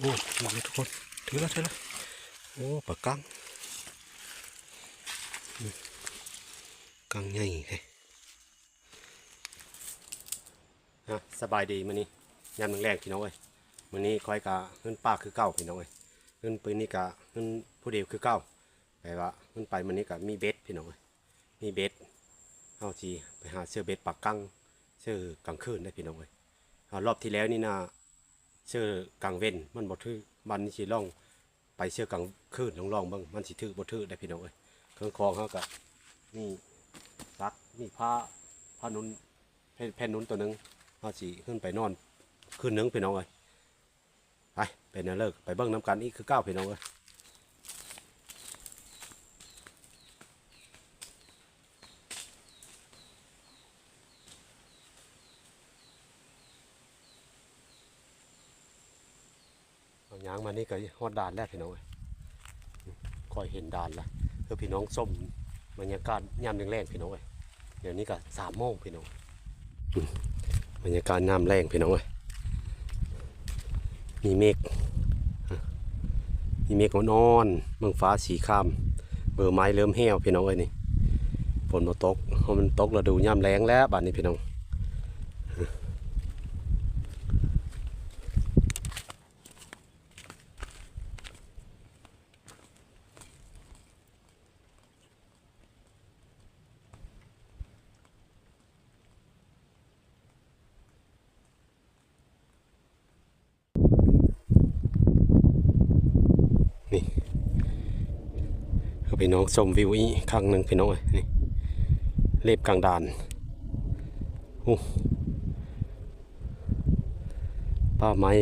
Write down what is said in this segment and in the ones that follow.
โอ้มาเลยทุกคน ถือแล้วถือแล้วโอ้ปลากังกังใหญ่เลยฮะสบายดีมื้อนี้ยามแรงพี่น้องเอ้ยมื้อนี้คอยกะเงินป้าคือเก่าพี่น้องเอ้ยเงินปืนนี่กะเงินผู้เดียวคือเก่าแปลว่าเงินไปมื้อนี้กะมีเบ็ดพี่น้องเอ้ยมีเบ็ดเฮาสิไปหาเสื้อเบ็ดปลากังเสื้อกลางคืนได้พี่น้องเอ้ยรอบที่แล้วนี่นะ เชื่อกลางเว้นมันบ่ถือมันสิล่องไปเชื่อกลางคืนลองลองบ้างมันสิถือบ่ถือได้พี่น้องเอ้ยเครื่องคองเฮากับนี่ซักนี่ผ้าผ้านุ่นแผ่นแผ่นนุ่นตัวนึงเฮาสิขึ้นไปนอนคืนนึงพี่น้องเอ้ยไปเป็นนเลิกไปเบิ้งน้ำกันอีกคือเก้าพี่น้องเอ้ยเอายางมา นี่ก็ฮอดด่านแล้วพี่น้องเอ้คอยเห็นด่านละคือพี่น้องส้มบรรยากาศยามแรงๆพี่น้องเอ้เดี๋ยวนี้ก็สามโมงพี่น้องบรรยากาศน้ำแรงพี่น้องเอ้มีเมฆมีเมฆอ่อนเมืองฟ้าสีครามเบอร์ไม้เริ่มแห้วพี่น้องเอ้ยนี่ฝนมาตกเพราะมันตกฤดูยามแรงแล้วบัดนี้พี่น้อง น้องชมวิวอีกครั้งหนึ่งพี่น้องเอ้ยนี่เล็บกลางดานโอ้ป่าไม้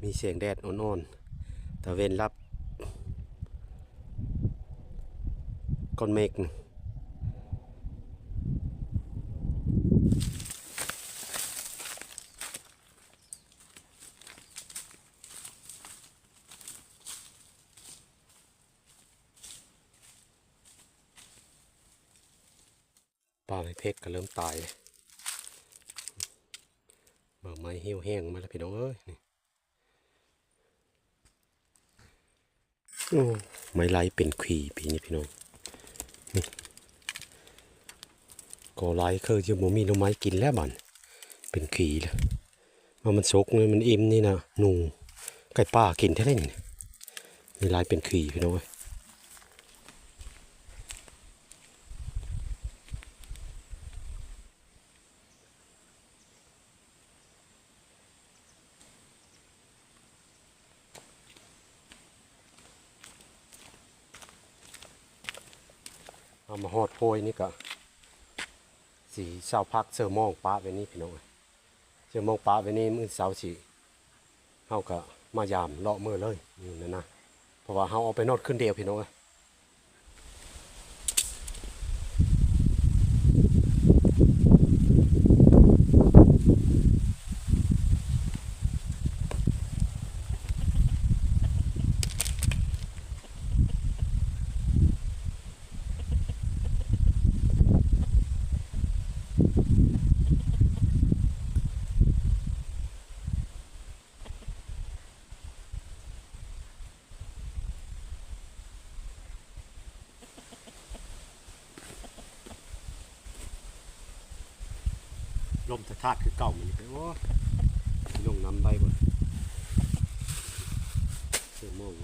มีเสียงแดดอ่อนๆตะเวนรับก้อนเมฆนะ ปลาไม้เพกก็เริ่มตายเบิกไม้เหี่ยวแห้งมาแล้วพี่น้องเอ้ยนี่โอ้ไม้ไล่เป็นขีพี่นี่พี่น้องนี่ก็ไล่คือจะบ่มีน่อไม้กินแล้วบันเป็นขีแล้วมามันสกเลยมันอิ่มนี่นะหนูไก่ป่ากินแท้เลยนี่มีลายเป็นขีพี่น้องเอ้ย เอามาหอดโพยนี่ก็สีเสาพักเสือมองป้าไปนี่พี่น้องเอ้ยเสือมองป้าไปนี่มือเสาสีเขาก็มายามเลาะมือเลยนี่นะนะเพราะว่าเขาเอาไปนอดขึ้นเดียวพี่น้องเลย ลมทะทาดคือเก่ามันไปโอ้ลงน้ำใบบ่เสือมอง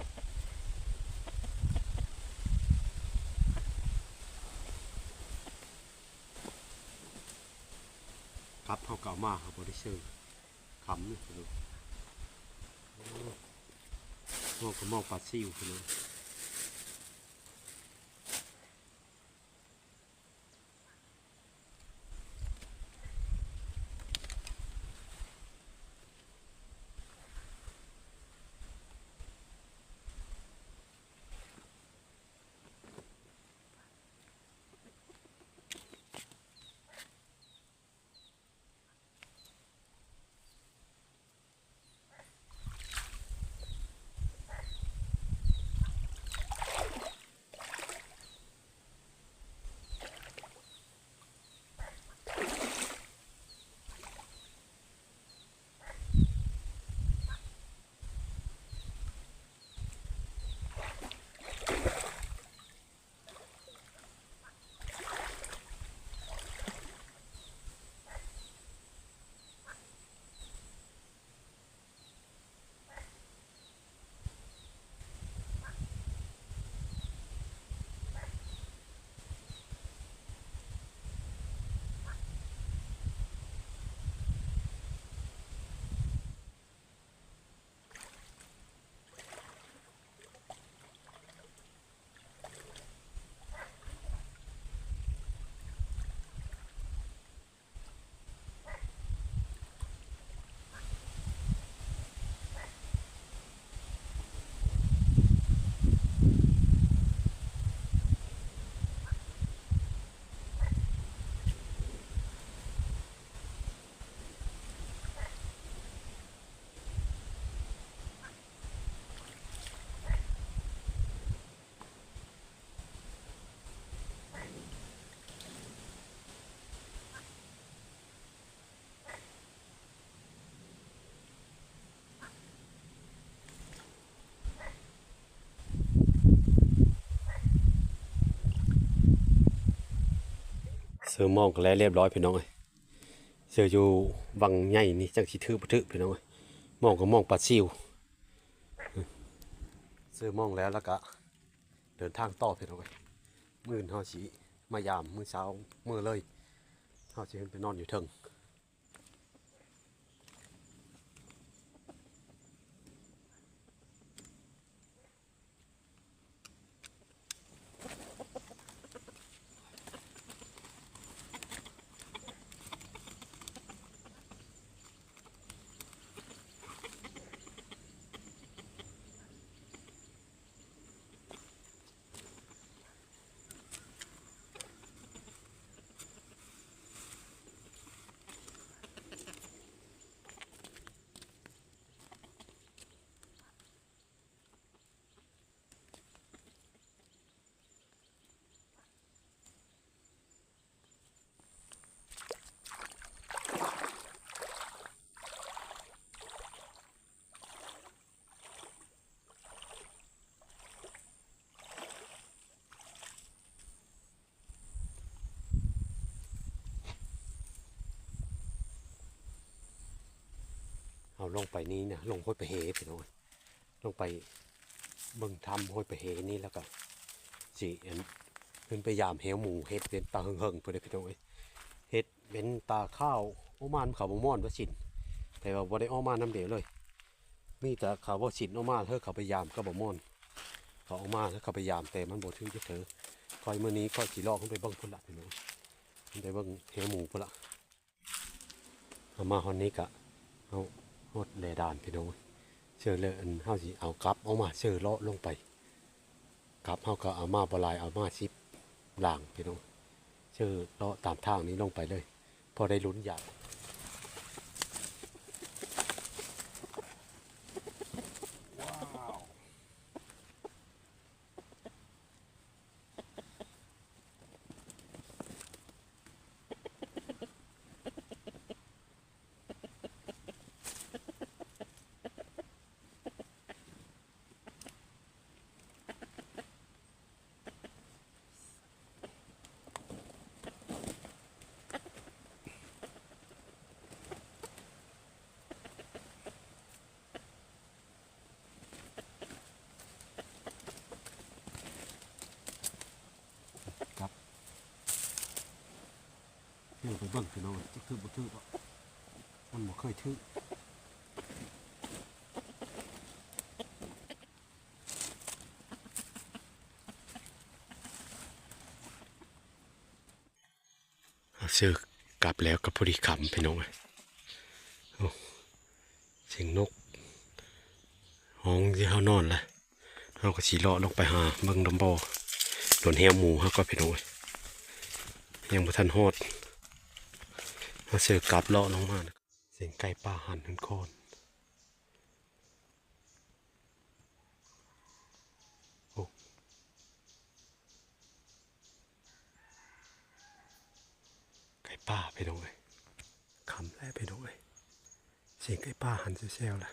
ครับเฮาเก่า มากครับบริเชิงขำนี่พี่น้องโอ้มองก็มองปลาซิวพี่น้อ อมองกันแล้วเรียบร้อยพี่น้องเอ้ยเสืออยู่วังใหญ่นี่จังสิถือบ่ถือพี่น้องเอ้ยมองก็มองปลาซิวเสือมองแล้วแล้วก็เดินทางต่อพี่น้องเอ้ยมื้อนี้เฮาสิมายามมื้อเช้ามื้อเลยเฮาสิขึ้นไปนอนอยู่เทิง ลงไปนี้นะลงห้วยไปเหพี่น้องลงไปเบิ่งทำห้วยไปเหนี่แล้วก็สิอันขึ้นไปยามเหวหมูเฮ็ดเป็นตาเฮิงๆเพื่อนพี่น้องเอ้ยเฮ็ดเป็นตาข้าวโอมานเขาบ่ม่อนว่าสินแต่ว่าบ่ได้ออมาน้ำเดียวเลย มีแต่เขาว่าสินออมาเธอเขาไปยามก็บ่ม่อนเขาออมาแล้วเขาไปยามแต่มันบ่ถือจะเถอคอยเมื้อนี้ก็สิลอกขึ้นไปเบิ่งพุ่นละพี่น้องขึ้นไปเบิ่งเหวหมูพุ่นละเอามาฮอนนี้กะเอา หดแลดานพี่น้องเชื่อเลยอันเฮาสิเอากลับออกมาเชื่อเลาะลงไปกลับเฮาก็เอามาบลายเอามาชิปล่างพี่น้องเชื่อเลาะตามทางนี้ลงไปเลย พอได้ลุ้นอยากครับเชื่ อไปเบิ่งพี่น้องจะถือบ่ถือหรอกมันบ่เคยถือเชื่อกลับแล้วกับพอดีคำพี่น้องเสียงนกห้องที่เฮานอนละเราก็สีเลาะลงไปหาเบิ่งดำบอหล่นแหวหมูฮะก็พี่น้องยยังบ่ทันฮอด มาเสือกลับเลาะลงมานะเสียงไก่ป่าหันทั้นโคนโอ้ไก่ป่าพี่น้องเอ้ยคำแรกพี่น้องเอ้ยเสียงไก่ป่าหันเซลล์ล่ะ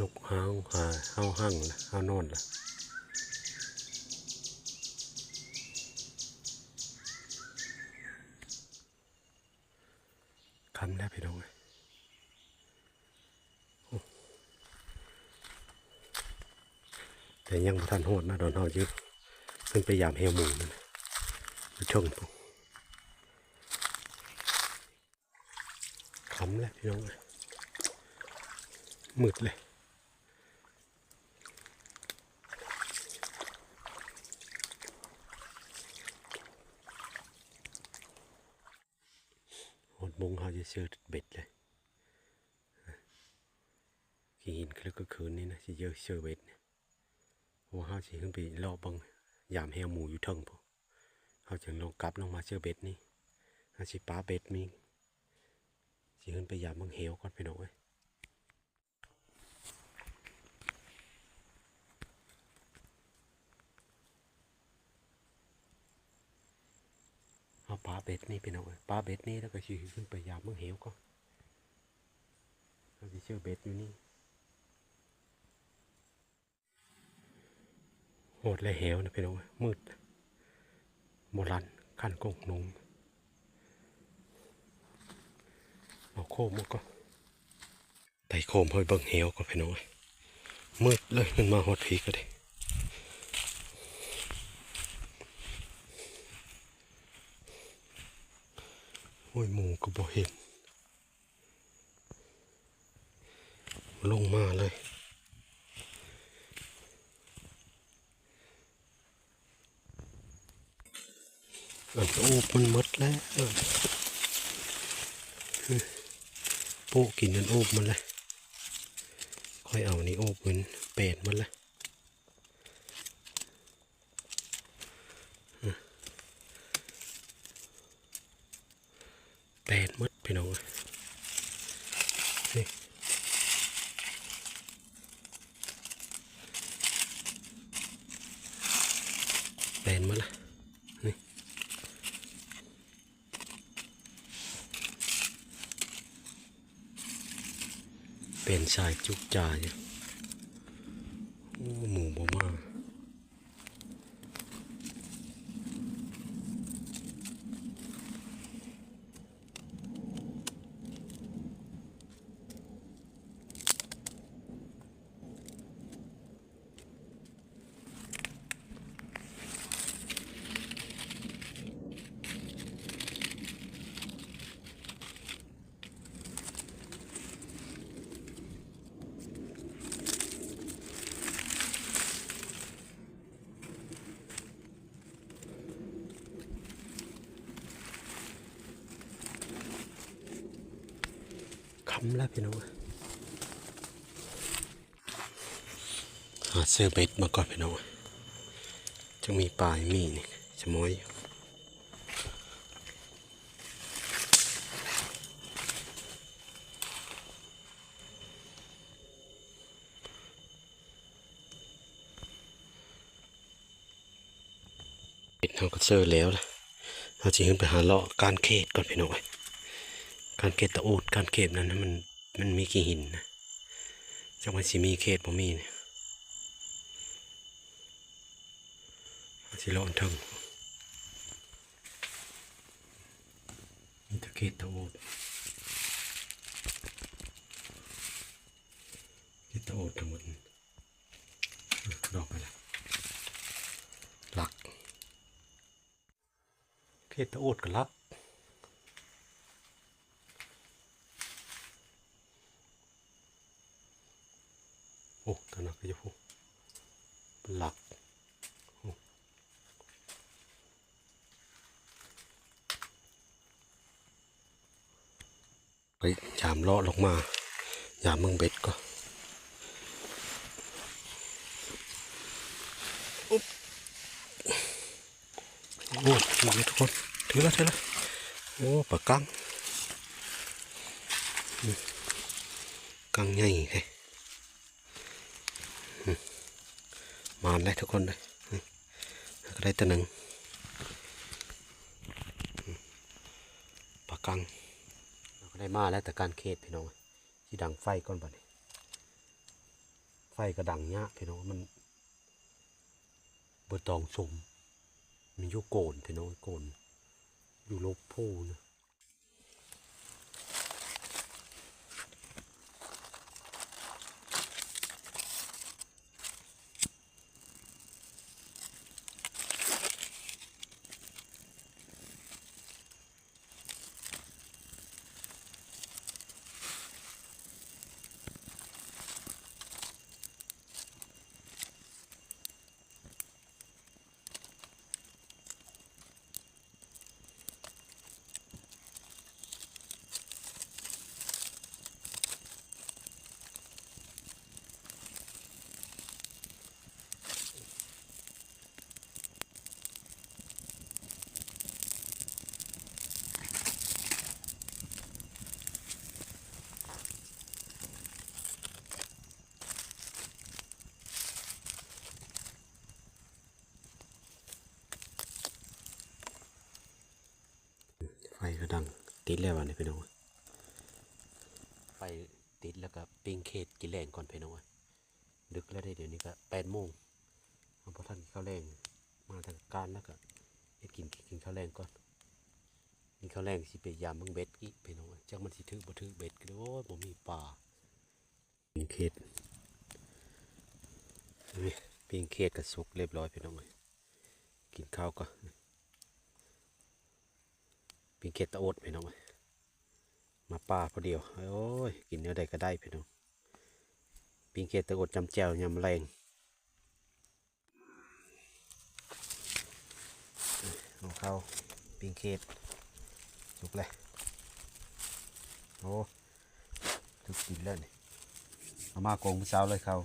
นกห้าวหาห้าหั่งละห้านอนละคำแล้วพี่น้องเอ้ยแต่ยังบ่ทันโหดนะโดนเอายึดขึ้นไปยามเฮวหมูนั่นน่ะอยู่เชงปุ๊คำแล้วพี่น้องเอ้ยมืดเลย มงเขาจะเจอเบ็ดเลยกี่หินคือก็คืนนี้นะจะเยอะเจอเบ็ดเนี่ยว่าเขาจะขึ้นไปลอบบังยามแหวหมูอยู่เทิงพอเขาจึงลงกลับลงมาเจอเบ็ดนี่เขาจะป้าเบ็ดมีจะขึ้นไปยามบังเหวก่อนไปหน่อย เอา ปลาเบ็ดนี่พี่น้องปลาเบ็ดนี่แล้วก็ขี่ขึ้นไปยามเมือเหวก็เราจะเชื่อเบ็ดอยู่นี่โหดเลยเหวนะพี่น้องเอ้ยมืดโบราณขั้นกงนงเอาโคมมาก็ไต่โคมเฮ้ยเบิ่งเหวก็พี่น้องมืดเลยมันมาหดพีก็ได้ โอ้ยหมูก็บ่เห็นลงมาเลยอันโอบมันมดแล้วโปกินอันโอบมันเลยค่อยเอานี่โอบมันเป็ดมันเลยเป็ดหมดพี่น้องเอ้ยนี่เป็ดหมดละนี่ เป็นสายจุกจ่ายอยู่โอ้หมูบ่มา คำแล้วพี่น้องหาเสื้อเบ็ดมาก่อนพี่น้องจะมีปลายมีนี่จะม้อยเบ็ดเราก็เจอแล้วนะเราจะขึ้นไปหาเลาะการเขตก่อนพี่น้อง การเกตตะอูดการเก็บนั้นมันมันมีกี่หินนะจังหวัดสิมีเขตบ่มีเนี่ยสิลอนทิงมีตะเกตตะอูดเกตตะอูดทั้งหมดดอกอะไรหลักเกตตะอูดกับลัก อ้ตนนั้นก็จะพูหลักโอ้ไปยามเลาะลงมายามมืองเบ็ดก็อุ๊บโอ้ยทุกคนถือแล้วถือแล้วโอ้ปลากังกังใหญ่เลย มาได้ทุกคนเลยได้ตัวหนึ่งปลากังเราก็ได้มาแล้วแต่การเขตพี่น้องที่ดังไฟก่อนบัดนี้ไฟก็ดังเนี้ยพี่น้องมันบอตองสมมันอยู่โกนพี่น้องโกนอยู่ลบพูนะ ก็ดังติดแล้ววันนี้พี่น้องไปติดแล้วก็ปิ้งเขตกินแรงก่อนพี่น้องอ้ยดึกแล้วได้เดี๋ยวนี้ก็แปดโมงพอท่านกินข้าวแรงมาทางการแล้วก็ให้กินกินข้าวแรงก่อนกินข้าวแรงสิไปยามเบิ่งเบ็ดอีกพี่น้องจักมันสิถือบ่ถือเบ็ดก็โอ้ยบ่มีปลาปิ้งเขตปิ้งเขตก็สุกเรียบร้อยพี่น้องอ้ยกินข้าวก่อน ปิงเกตตะโอดพี่น้องมาป่าพอเดียว โอ้ย กินเนื้อใดก็ได้พี่น้องปิงเกตตะโอดจำแจวยำแรงเอาเข้าปิงเกตสุกเลยโอ้ถึกกินแล้วนี่เอามาโกงผู้สาวเลยเขา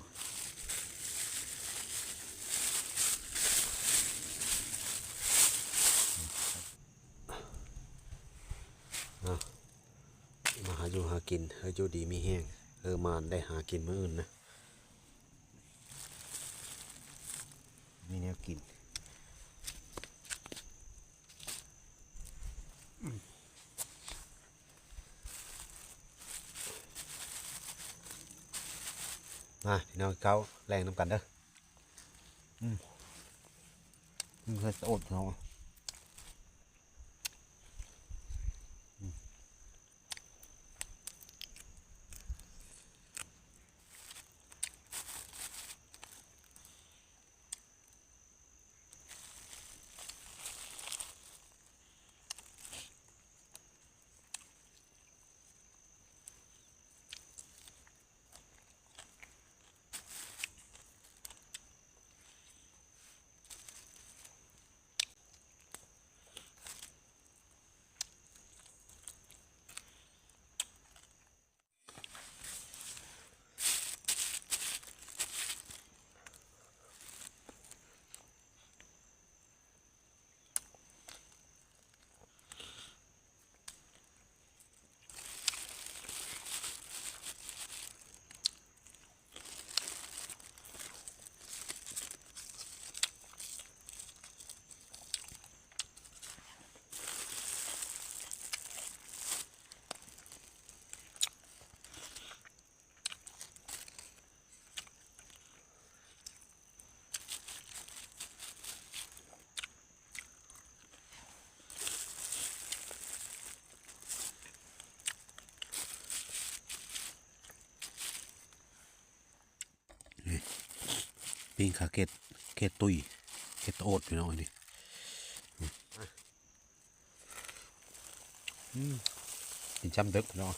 มาหา อยู่หากินเฮออยู่ดีมีแห้งเออมานได้หากินมื้ออื่นนะมีแนวกินมาพี่น้องเขาแรงน้ำกันเด้ออืมมันเคยอดเขาอืม ปิ้งขาเกตเกตตุยเกตโอดพี่น้องนี่อืมกินช้ำดึกพี่น้อง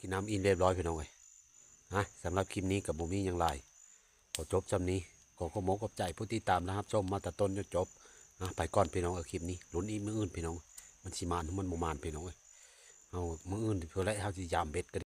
กินน้ำอินเรียบร้อยพี่น้องเลยนะสำหรับคลิปนี้กับบุมี่ยังไรขอจบจำนี้ขอขโมกขอบใจผู้ที่ตามนะครับชมมาแต่ต้นจนจบนะไปก่อนพี่น้องเอาคลิปนี้ลุ้นอีกมืออื่นพี่น้อง มันสิมานมันโมมานพี่น้องเอ้ยเอามืออื่นเพื่อไรเขาจะยามเบ็ดกัน